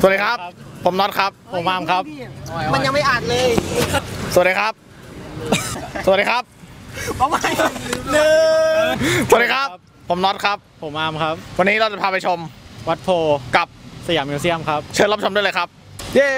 สวัสดีครับ ผมน็อตครับ ผมมามครับ มันยังไม่อ่านเลยสวัสดีครับ สวัสดีครับเอาใหม่หนึ่งสวัสดีครับ ผมน็อตครับ ผมมามครับ วันนี้เราจะพาไปชม วัดโพกับสยามมิวเซียมครับ เชิญรับชมได้เลยครับ เย้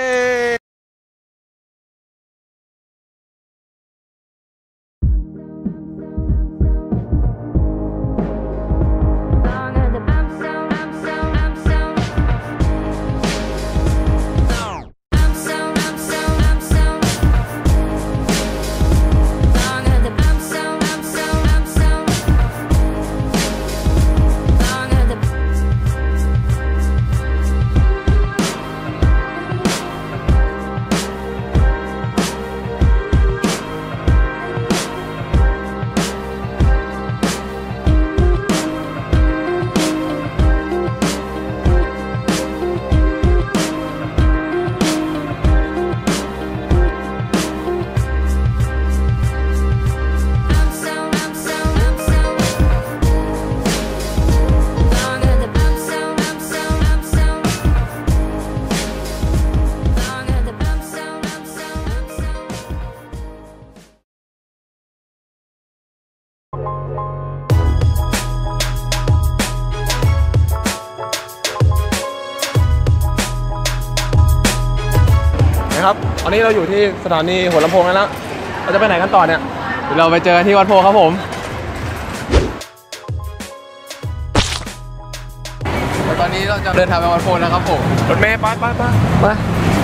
ครับตอนนี้เราอยู่ที่สถานีหัวลำโพงแล้วนะเราจะไปไหนกันต่อเนี่ยเดี๋ยวเราไปเจอกันที่วัดโพครับผม ตอนนี้เราจะเดินทางไปวัดโพนะครับผมรถเมย์ไปไปไปไปไป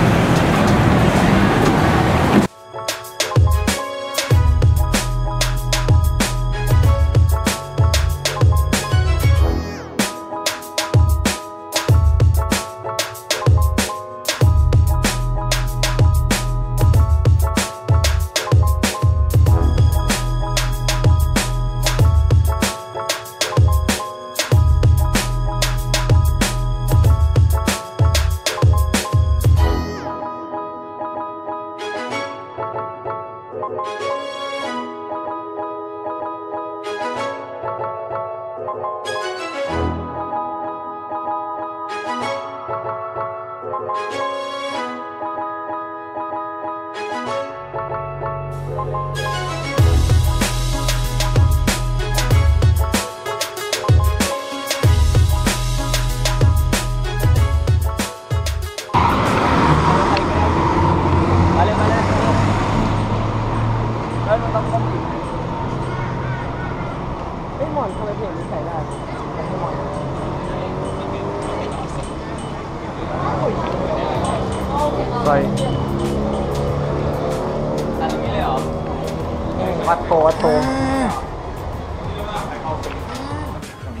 วัดโพวัดโพ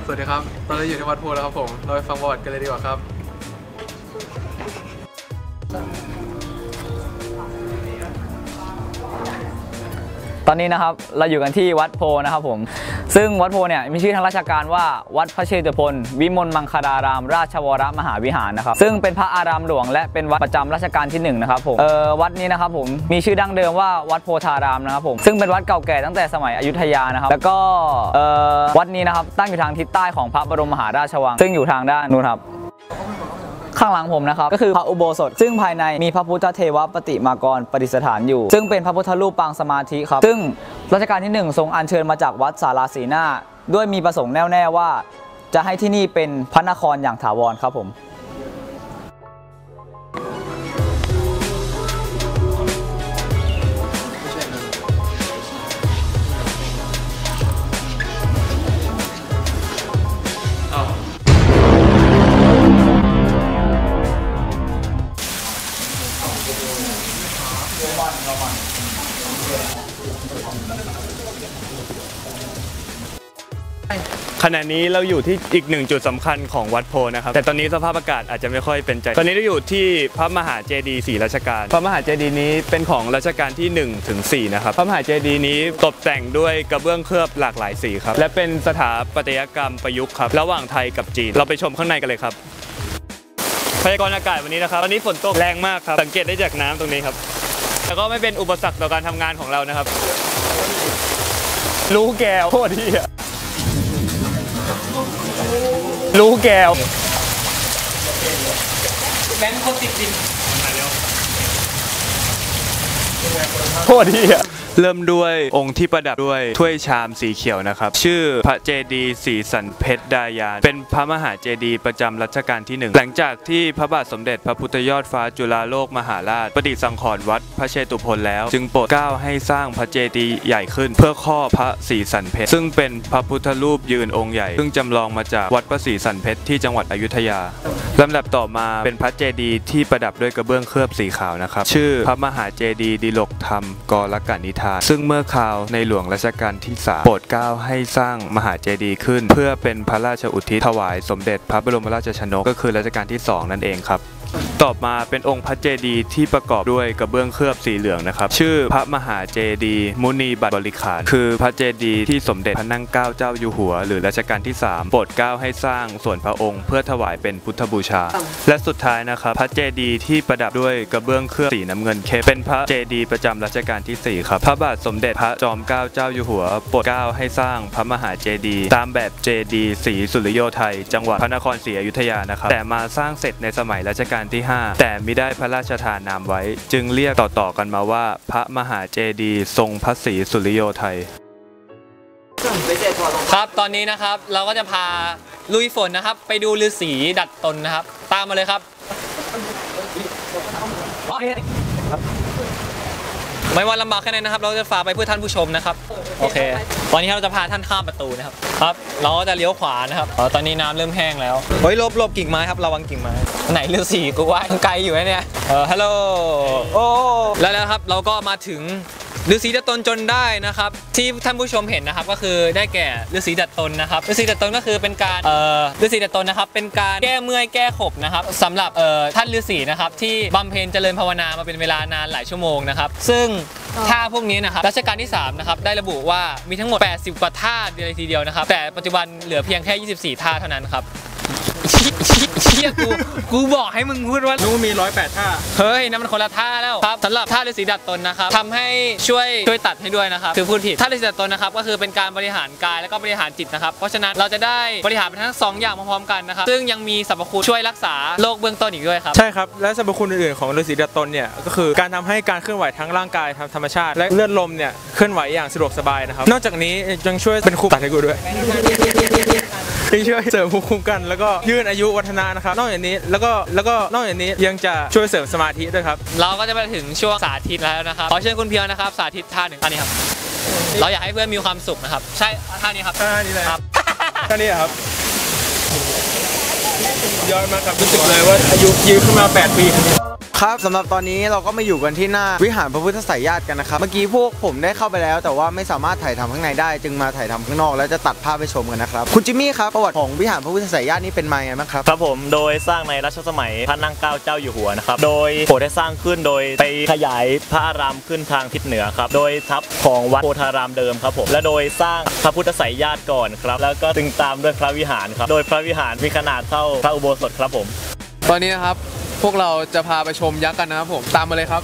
สวัสดีครับ ตอนนี้อยู่ที่วัดโพแล้วครับผม เราไปฟังประวัติกันเลยดีกว่าครับ ตอนนี้นะครับเราอยู่กันที่วัดโพนะครับผม ซึ่งวัดโพเนี่ยมีชื่อทางราชการว่าวัดพระเชตุพนวิมลมังคลาราม ราชวรมหาวิหารนะครับซึ่งเป็นพระอารามหลวง และเป็นวัดประจำรัชกาลที่หนึ่งนะครับผมเออวัดนี้นะครับผมมีชื่อดั้งเดิมว่าวัดโพธารามนะครับผมซึ่งเป็นวัดเก่าแก่ตั้งแต่สมัยอยุธยานะครับแล้วก็เออวัดนี้นะครับตั้งอยู่ทางทิศใต้ของพระบรมมหาราชวัง ซึ่งอยู่ทางด้านนู้นครับข้างหลังผมนะครับก็คือพระอุโบสถ ซึ่งภายในมีพระพุทธเทวปฏิมากรประดิษฐานอยู่ ซึ่งเป็นพระพุทธรูปปางสมาธิครับ ซึ่ง รัชกาลที่ 1 ทรงอัญเชิญมาจากวัดสาราสีหน้า ด้วยมีประสงค์แน่วแน่ว่า จะให้ที่นี่เป็นพระนครอย่างถาวรครับผม ขณะนี้เราอยู่ที่อีกหนึ่งจุดสำคัญของวัดโพนะครับ แต่ตอนนี้สภาพอากาศอาจจะไม่ค่อยเป็นใจ ตอนนี้เราอยู่ที่พระมหาเจดีย์สี่รัชกาลพระมหาเจดีย์นี้เป็นของรัชกาลที่1ถึง4นะครับ พระมหาเจดีย์นี้ตกแต่งด้วยกระเบื้องเคลือบหลากหลายสีครับ และเป็นสถาปัตยกรรมประยุกต์ครับ ระหว่างไทยกับจีน เราไปชมข้างในกันเลยครับ พยากรณ์อากาศวันนี้นะครับ วันนี้ฝนตกแรงมากครับ สังเกตได้จากน้ำตรงนี้ครับ แล้วก็ไม่เป็นอุปสรรคต่อการทำงานของเรานะครับ รู้แก้วโคตรที่อะ แก้วแบงค์คนติดดินโคตรดีอะ เริ่มด้วยองค์ที่ประดับด้วยถ้วยชามสีเขียวนะครับ ชื่อพระเจดีย์สีสันเพชรดายาน เป็นพระมหาเจดีย์ประจำรัชกาลที่หนึ่งหลังจากที่พระบาทสมเด็จพระพุทธยอดฟ้าจุฬาโลกมหาราช ประดิษฐ์สังขรณ์วัดพระเชตุพนแล้ว จึงโปรดเกล้าให้สร้างพระเจดีย์ใหญ่ขึ้น เพื่อครอบพระศรีสันเพชรซึ่งเป็นพระพุทธรูปยืนองค์ใหญ่ ซึ่งจำลองมาจากวัดพระศรีสันเพชรที่จังหวัดอยุธยาลำดับต่อมาเป็นพระเจดีย์ที่ประดับด้วยกระเบื้องเคลือบสีขาวนะครับชื่อพระมหาเจดีย์ดิลกธรรมกรกนิทานซึ่งเมื่อคราวในหลวงรัชกาลที่3โปรดเกล้าให้สร้างมหาเจดีย์ขึ้น เพื่อเป็นพระราชอุทิศถวายสมเด็จพระบรมราชชนก ก็คือรัชกาลที่ 2 นั่นเองครับ ต่อมาเป็นองค์พระเจดีย์ที่ประกอบด้วยกระเบื้องเคลือบสีเหลืองนะครับ ชื่อพระมหาเจดีย์มุนีบัตรบริขาร คือพระเจดีย์ที่สมเด็จพระนั่งเกล้าเจ้าอยู่หัว หรือรัชกาลที่ 3 โปรดเกล้าให้สร้างส่วนพระองค์ เพื่อถวายเป็นพุทธบูชา และสุดท้ายนะครับ พระเจดีย์ที่ประดับด้วยกระเบื้องเคลือบสีน้ำเงินเข้มเป็นพระเจดีย์ประจำรัชกาลที่ 4 ครับ พระบาทสมเด็จพระจอมเกล้าเจ้าอยู่หัว โปรดเกล้าให้สร้างพระมหาเจดีย์ตามแบบเจดีย์สีสุริโยไทย จังหวัดพระนครศรีอยุธยานะครับแต่มาสร้างเสร็จในสมัยรัชกาลที่ 5 แต่ไม่ได้พระราชทานนามไว้ จึงเรียกต่อๆกันมาว่า พระมหาเจดีย์ทรงพระศรีสุริโยไทยครับตอนนี้นะครับเราก็จะพาลุยฝนนะครับ ไปดูฤาษีดัดตนนะครับ ตามมาเลยครับ ไม่ว่าลำบากแค่ไหนนะครับ เราจะฝ่าไปเพื่อท่านผู้ชมนะครับ โอเค ตอนนี้เราจะพาท่านข้ามประตูนะครับ ครับ เราก็จะเลี้ยวขวานะครับอ๋อตอนนี้น้ำเริ่มแห้งแล้ว เฮ้ยหลบหลบกิ่งไม้ครับ ระวังกิ่งไม้ ไหนฤาษีกูว่าไกลอยู่นะเนี่ย เออฮัลโหล โอ้ แล้วแล้วครับ เราก็มาถึง ฤาษีดัดตนจนได้นะครับ ที่ท่านผู้ชมเห็นนะครับ ก็คือได้แก่ฤาษีดัดตนนะครับฤาษีดัดตนก็คือเป็นการเอ่อฤาษีดัดตนนะครับ เป็นการแก้เมื่อยแก้ขบนะครับสำหรับเอ่อท่านฤาษีนะครับ ที่บำเพ็ญเจริญภาวนามาเป็นเวลานานหลายชั่วโมงนะครับ ซึ่งท่าพวกนี้นะครับรัชกาลที่3นะครับได้ระบุว่ามีทั้งหมด 80 กว่าท่าเลยทีเดียวนะครับ แต่ปัจจุบันเหลือเพียงแค่ 24 ท่าเท่านั้นครับ เชี่ยกู กูบอกให้มึงพูดว่านู้มีร้อยแปดท่า เฮ้ยนั่นมันคนละท่าแล้วครับสำหรับท่าฤาษีดัดตนนะครับทำให้ช่วยช่วยตัดให้ด้วยนะครับ คือพูดผิด ท่าฤาษีดัดตนนะครับ ก็คือเป็นการบริหารกายแล้วก็บริหารจิตนะครับ เพราะฉะนั้นเราจะได้บริหารไปทั้งสองอย่างพร้อมๆกันนะครับ ซึ่งยังมีสรรพคุณช่วยรักษาโรคเบื้องต้นอีกด้วยครับ ใช่ครับ และสรรพคุณอื่นๆของฤาษีดัดตนเนี่ย ก็คือการทำให้การเคลื่อนไหวทั้งร่างกายทางธรรมชาติ และเลือดลมเนี่ยเคลื่อนไหวอย่างสะดวกสบายนะครับ นอกจากนี้ยังช่วยเป็นคู่ตัดให้กูด้วย ยังช่วยเสริมภูมิคุ้มกัน แล้วก็ยืดอายุวัฒนะนะครับนอกจากนี้แล้วก็แล้วก็นอกจากนี้ยังจะช่วยเสริมสมาธิด้วยครับ เราก็จะมาถึงช่วงสาธิตแล้วนะครับขอเชิญคุณเพียวนะครับ สาธิตท่าหนึ่งท่านี้ครับ เราอยากให้เพื่อนมีความสุขนะครับ ใช่ท่านี้ครับท่านี้เลยครับแค่นี้ครับย้อนมากครับรู้สึกเลยว่าอายุยืนขึ้นมา 8 ปีครับ สำหรับตอนนี้เราก็มาอยู่กันที่หน้าวิหารพระพุทธไสยญาติกันนะครับ เมื่อกี้พวกผมได้เข้าไปแล้ว แต่ว่าไม่สามารถถ่ายทำข้างในได้ จึงมาถ่ายทำข้างนอก แล้วจะตัดภาพไปชมกันนะครับ คุณจิมมี่ครับประวัติของวิหารพระพุทธไสยญาตินี่เป็นมายังไงบ้างครับ ครับผมโดยสร้างในรัชสมัยพระนั่งเกล้าเจ้าอยู่หัวนะครับ โดยโปรดได้สร้างขึ้นโดยไปขยายพระอารามขึ้นทางทิศเหนือครับ โดยทัพของวัดโพธารามเดิมครับผม และโดยสร้างพระพุทธไสยญาติก่อนครับ แล้วก็จึงตามด้วยพระวิหารครับ โดยพระวิหารมีขนาดเท่าพระอุโบสถครับผม ตอนนี้นะครับ พวกเราจะพาไปชมยักษ์กันนะครับผมตามมาเลยครับ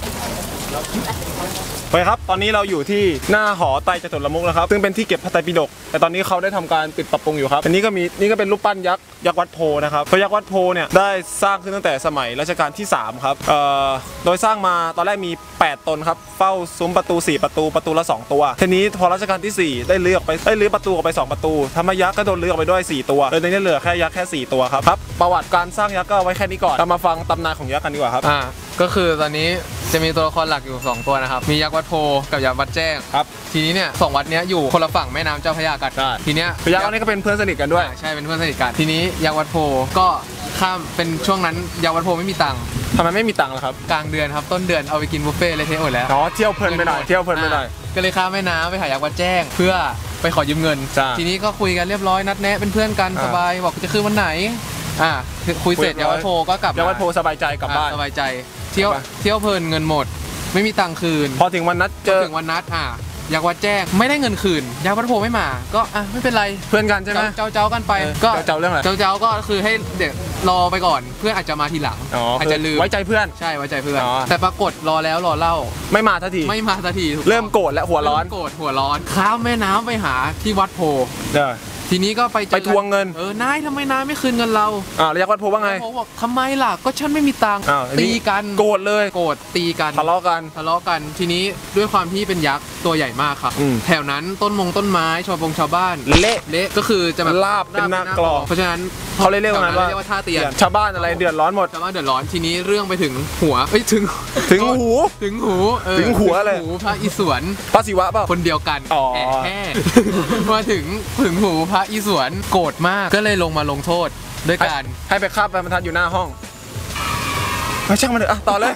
ไปครับ ตอนนี้เราอยู่ที่หน้าหอไตจตุรมุกนะครับ ซึ่งเป็นที่เก็บพระไตรปิฎก แต่ตอนนี้เขาได้ทำการปิดปรับปรุงอยู่ครับ อันนี้ก็มีนี่ก็เป็นรูปปั้นยักษ์ยักษ์วัดโพนะครับพระยักษ์วัดโพเนี่ยได้สร้างขึ้นตั้งแต่สมัยรัชกาลที่ 3 ครับ เอ่อ โดยสร้างมาตอนแรกมี 8 ตนครับ เฝ้าซุ้มประตู 4 ประตู ประตูละ 2 ตัว ทีนี้พอรัชกาลที่ 4 ได้เลือกไป ได้เลือกประตูออกไป 2 ประตูธรรมยักษ์ก็โดนเลือกไปด้วย 4 ตัวเลยในนี้เหลือแค่ยักษ์แค่ 4 ตัวครับ ครับ ประวัติการสร้างยักษ์ก็ไว้แค่นี้ก่อน เรามาฟังตำนานของยักษ์กันดีกว่าครับ อ่า ก็คือตอนนี้ จะมีตัวละครหลักอยู่ 2 ตัวนะครับ มียักษ์วัดโพกับยักษ์วัดแจ้ง ครับ ทีนี้เนี่ยสองวัดเนี้ยอยู่คนละฝั่งแม่น้ำเจ้าพระยากันใช่ทีเนี้ยพระยักษ์อันนี้ก็เป็นเพื่อนสนิทกันด้วย อ่าใช่เป็นเพื่อนสนิทกัน ทีนี้ยักษ์วัดโพก็ข้ามเป็นช่วงนั้นยักษ์วัดโพไม่มีตังค์ทำไมไม่มีตังค์ล่ะครับกลางเดือนครับต้นเดือนเอาไปกินบุฟเฟ่ต์เลยเทหมดแล้ว อ๋อเที่ยวเพลินไปหน่อย เที่ยวเพลินไปหน่อยาก็เลยข้ามแม่น้ำไปหายักษ์วัดแจ้ง เพื่อไปขอยืมเงิน จ้ะทีนี้ก็คุยกันเรียบร้อยนัดแนะเป็นเพื่อนกันอ่า สบายบอกจะคืนวันไหน อ่าคือคุยเสร็จคุยเรียัยกบร้อยษ์วัดโพก็กลับยักษ์วัดโพสบายใจกลับบ้าน อ่สบายใจ เที่ยวกลับบ้านเที่ยวเพลินเงินหมด ไม่มีตังค์คืน พอถึงวันนัดเจอถึงวันนัดอะยักษ์วัดแจ้งไม่ได้เงินคืนยักษ์วัดโพไม่มา ก็อะไม่เป็นไรเพื่อนกันใช่ไหมเจ้าเจ้ากันไปเออก็เจ้าเรื่องอะไรเจ้าเจ้าก็คือให้เด็กรอไปก่อนเพื่อนอาจจะมาทีหลังอ๋ออาจจะลืมไว้ใจเพื่อนใช่ไว้ใจเพื่อนอ๋อแต่ปรากฏรอแล้วรอเล่า ไม่มาทันทีไม่มาสักทีถูกต้องเริ่มโกรธและหัวร้อนเมโกรธหัวร้อนข้ามแม่น้ำไปหาที่วัดโพเด้อ ทีนี้ก็ไปเจอไปทวงเงิน เออนายทำไมนายไม่คืนเงินเราอ่าแล้วยักษ์วัดโพว่าไงเขาบอกทำไมล่ะ ก็ฉันไม่มีตังค์อ้าวอันนี้ตีกันโกรธเลยโกรธตีกันทะเลาะกันทะเลาะกันทีนี้ด้วยความที่เป็นยักษ์ตัวใหญ่มากครับอืมแถวนั้นต้นมงต้นไม้ชาวบงชาวบ้านเละเละก็คือจะแบบลาบเป็นหน้ากลองเพราะฉะนั้นเขาเลยเรียกว่าไงแถว่าเรียกว่าท่าเตียนชาวบ้านอะไรเดือดร้อนหมดชาวบ้านเดือดร้อนทีนี้เรื่องไปถึงหัวเอ้ยถึงถึงหูถึงหูเออถึงหัวเลยถึงหูพระอิศวรพระศิวะเปล่าคนเดียวกันอ๋อแอะแห่มาถึงถึงหูพระอิศวรโกรธมากก็เลยลงมาลงโทษด้วยการให้ไปคาบไปบรรทัดอยู่หน้าห้องเอาช่างมันเถอะอะต่อเลย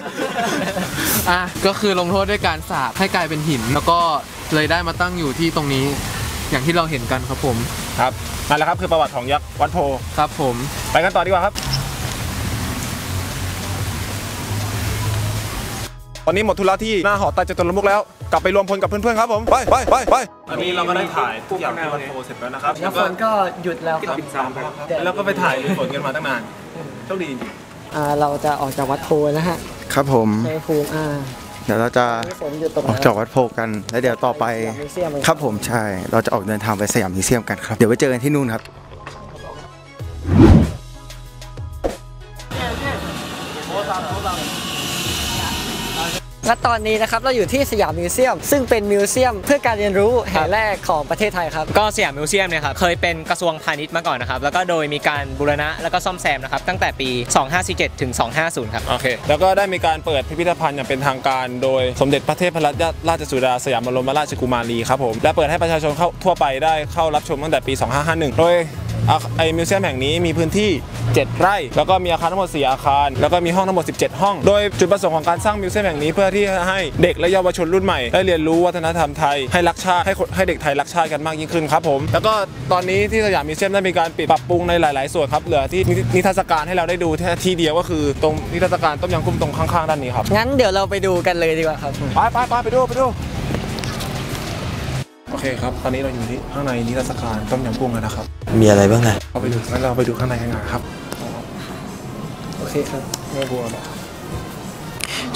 อะก็คือลงโทษด้วยการสาบให้กลายเป็นหิน แล้วก็เลยได้มาตั้งอยู่ที่ตรงนี้ อย่างที่เราเห็นกันครับผมครับ นั่นแหละครับคือประวัติของยักษ์วัดโพครับผม ไปกันต่อดีกว่าครับ ตอนนี้หมดธุระที่หน้าหอไตรจตุรมุกแล้ว กลับไปรวมพลกับเพื่อนๆครับผมไปไปไปไปอันนี้เราก็ได้ถ่ายทุกอย่างที่วัดโพเสร็จแล้วนะครับแล้วฝนก็หยุดแล้วครับแล้วก็ไปถ่ายดูฝนกันมาตั้งนานโชคดีจริงอ่าเราจะออกจากวัดโพนะฮะครับผมชัยภูมิอ่า เดี๋ยวเราจะฝนหยุดตกออกจากวัดโพกัน แล้วเดี๋ยวต่อไปมิวเซียมเลยครับผมใช่ เราจะออกเดินทางไปสยามมิวเซียมกันครับ เดี๋ยวไปเจอกันที่นู่นครับ และตอนนี้นะครับเราอยู่ที่สยามมิวเซียม ซึ่งเป็นมิวเซียมเพื่อการเรียนรู้แห่งแรกของประเทศไทยครับ ก็สยามมิวเซียมเนี่ยครับเคยเป็นกระทรวงพาณิชย์มาก่อนนะครับ แล้วก็โดยมีการบูรณะแล้วก็ซ่อมแซมนะครับตั้งแต่ปี 2547ถึง250 ครับ โอเค แล้วก็ได้มีการเปิดพิพิธภัณฑ์อย่างเป็นทางการโดยสมเด็จพระเทพรัตนราชสุดาสยามบรมราชกุมารีครับผมและเปิดให้ประชาชนเข้าทั่วไปได้เข้ารับชมตั้งแต่ปี 2551 โดยอา ไอมิวเซียมแห่งนี้มีพื้นที่ 7 ไร่ แล้วก็มีอาคารทั้งหมด 4 อาคาร แล้วก็มีห้องทั้งหมด 17 ห้อง โดยจุดประสงค์ของการสร้างมิวเซียมแห่งนี้เพื่อที่จะให้เด็กและเยาวชนรุ่นใหม่ได้เรียนรู้วัฒนธรรมไทยให้รักชาติให้คนให้เด็กไทยรักชาติกันมากยิ่งขึ้นครับผม แล้วก็ตอนนี้ที่สยามมิวเซียมได้มีการปิดปรับปรุงในหลาย ๆ ส่วนครับเหลือที่นินิทรรศการให้เราได้ดูแค่ที่เดียวก็คือตรงนิทรรศการต้มยำกุ้งตรงข้างๆด้านนี้ครับงั้นเดี๋ยวเราไปดูกันเลยดีกว่าครับไปไปไปไปดูไปดูโอเคครับ ตอนนี้เราอยู่ที่ข้างในนิทรรศการต้มยำกุ้งแล้วนะครับ มีอะไรบ้างนะเราไปดูงั้นเราไปดูข้างในกันครับ โอเคครับไม่บัวหรอก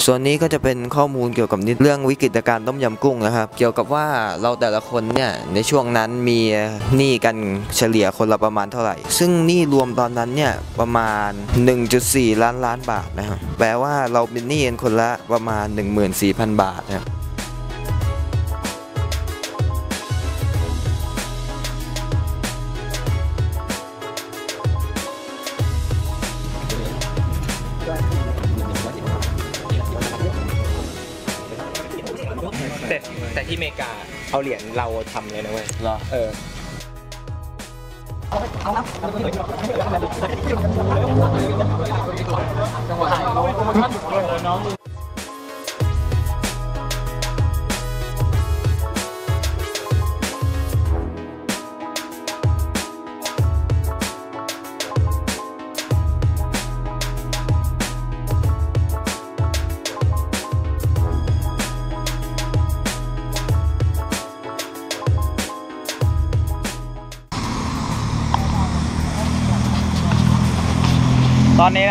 ส่วนนี้ก็จะเป็นข้อมูลเกี่ยวกับนิดเรื่องวิกฤตการณ์ต้มยำกุ้งนะครับ เกี่ยวกับว่าเราแต่ละคนเนี่ยในช่วงนั้นมีหนี้กันเฉลี่ยคนละประมาณเท่าไหร่ ซึ่งหนี้รวมตอนนั้นเนี่ยประมาณ 1.4 ล้านล้านบาทนะครับแปลว่าเราเป็นหนี้กันคนละประมาณ 14,000 บาทนะครับาเอาเหรียญเราทำเลยนะเว้ยเหรอ เออ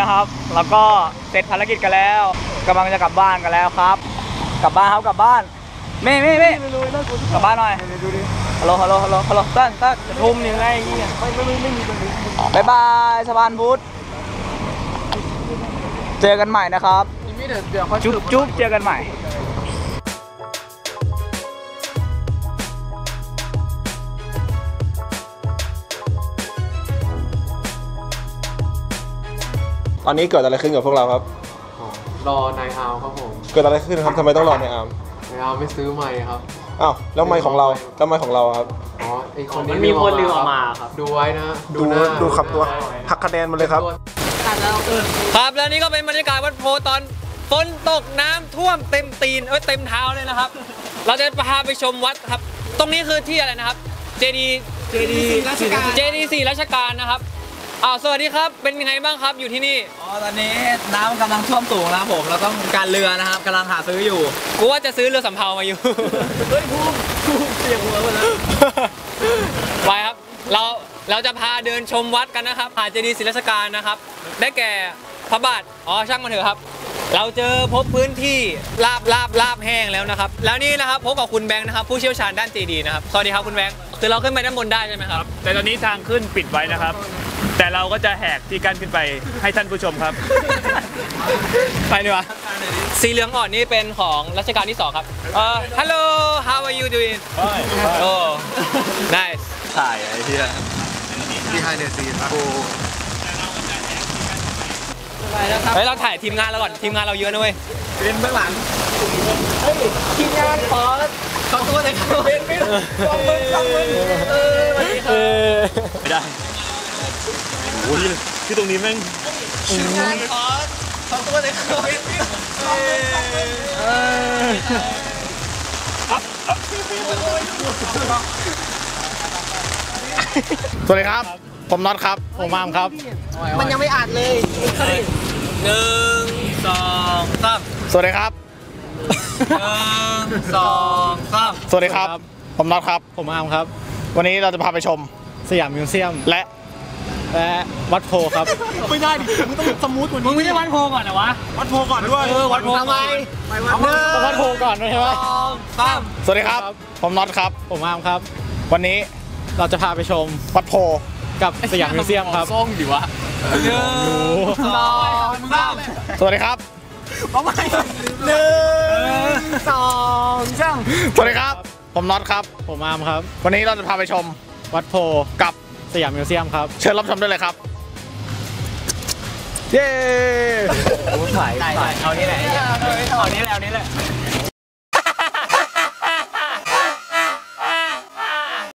นนี้นะครับ แล้วก็เสร็จภารกิจกันแล้วกำลังจะกลับบ้านกันแล้วครับ กลับบ้านครับกลับบ้านเม่เม่เม่กลับบ้านหน่อยฮัลโหลฮัลโหลฮัลโหลฮัลโหลตั้นตั้นทุ่มยังไงไม่ไม่ไม่ไม่มีบายบายสะพานพุทธเจอกันใหม่นะครับ จุ๊บจุ๊บเจอกันใหม่ อนนี้เกิดอะไรขึ้นกับพวกเราครับ รอนายอาร์มครับผมเกิดอะไรขึ้นครับทำไมต้องรอในอาร์มนายอาร์มไม่ซื้อไมค์ครับ อ้าวแล้วไมค์ของเราแล้วไมค์ของเราครับ อ๋อไอคนนี้มันมีคนลืมเอามาครับ ดูไว้นะ ดูหน้าดูขับตัวหักคะแนนมาเลยครับครับแล้วนี่ก็เป็นบรรยากาศวัดโพตอนฝนตกน้ำท่วมเต็มตีนเอ้ยเต็มเท้าเลยนะครับ เราจะพาไปชมวัดครับ ตรงนี้คือที่อะไรนะครับ เจดีเจดีราชการเจดีสี่ราชการนะครับ อ้าวสวัสดีครับ เป็นยังไงบ้างครับอยู่ที่นี่ อ๋อ ตอนนี้น้ำกำลังท่วมสูงนะครับผม เราต้องการเรือนะครับกำลังหาซื้ออยู่ กูว่าจะซื้อเรือสำเภามาอยู่ เฮ้ยภูมิภูมิเสียหัวหมดแล้วไปครับ เราเราจะพาเดินชมวัดกันนะครับหาดเจดีย์ศิลปสการนะครับ ได้แก่พระบาท อ๋อ ช่างมันเถอะครับ เราเจอพบพื้นที่ลาบลาบลาบแห้งแล้วนะครับ แล้วนี่นะครับพบกับคุณแบงค์นะครับ ผู้เชี่ยวชาญด้านเจดีย์นะครับ สวัสดีครับคุณแบงค์ คือเราขึ้นไปด้านบนได้ใช่ไหมครับ แต่ตอนนี้ทางขึ้นปิดไว้นะครับ แต่เราก็จะแหกที่กั้นขึ้นไปให้ท่านผู้ชมครับ ไปดีกว่าสีเหลืองอ่อนนี่เป็นของรัชกาลที่ 2 ครับเอ่อ hello how are you doing โอ้ nice ถ่ายไอ้ที่เฮ้ยเราถ่ายทีมงานเราก่อน ทีมงานเราเยอะนะเว้ยเป็นเบื้องหลังทีมงานขอ ขอตัวเลยครับเป็นไม่ต้องมึงต้องมึงเออสวัสดีครับไม่ได้โอ้ยที่ตรงนี้แม่งทีมงานขอขอตัวเลยครับสวัสดีครับ ผมน็อตครับ ผมมามครับ มันยังไม่อ่านเลยหนึ่งสองสามสวัสดีครับ หนึ่งสองสามสวัสดีครับ ผมน็อตครับ ผมอามครับ วันนี้เราจะพาไปชมสยามมิวเซียมและและวัดโพครับ ไม่ได้ดิมึงต้องสมูทกว่านี้มึงไม่ได้วัดโพก่อนเหรอวะ วัดโพก่อนด้วย เออ วัดโพทำไมต้องวัดโพก่อนด้วยใช่ไหมสองสามสวัสดีครับ ผมน็อตครับ ผมอามครับ วันนี้เราจะพาไปชมวัดโพกับสยามมิวเซียมครับซ่องดิวะหนึ่งสองสามสวัสดีครับ หนึ่งสองสามสวัสดีครับ ผมน็อตครับ ผมอามครับ วันนี้เราจะพาไปชมวัดโพกับสยามมิวเซียมครับ เชิญรับชมได้เลยครับ เย้ถ่ายถ่ายเอานี่แหละเอานี่แหละเอานี่แหละ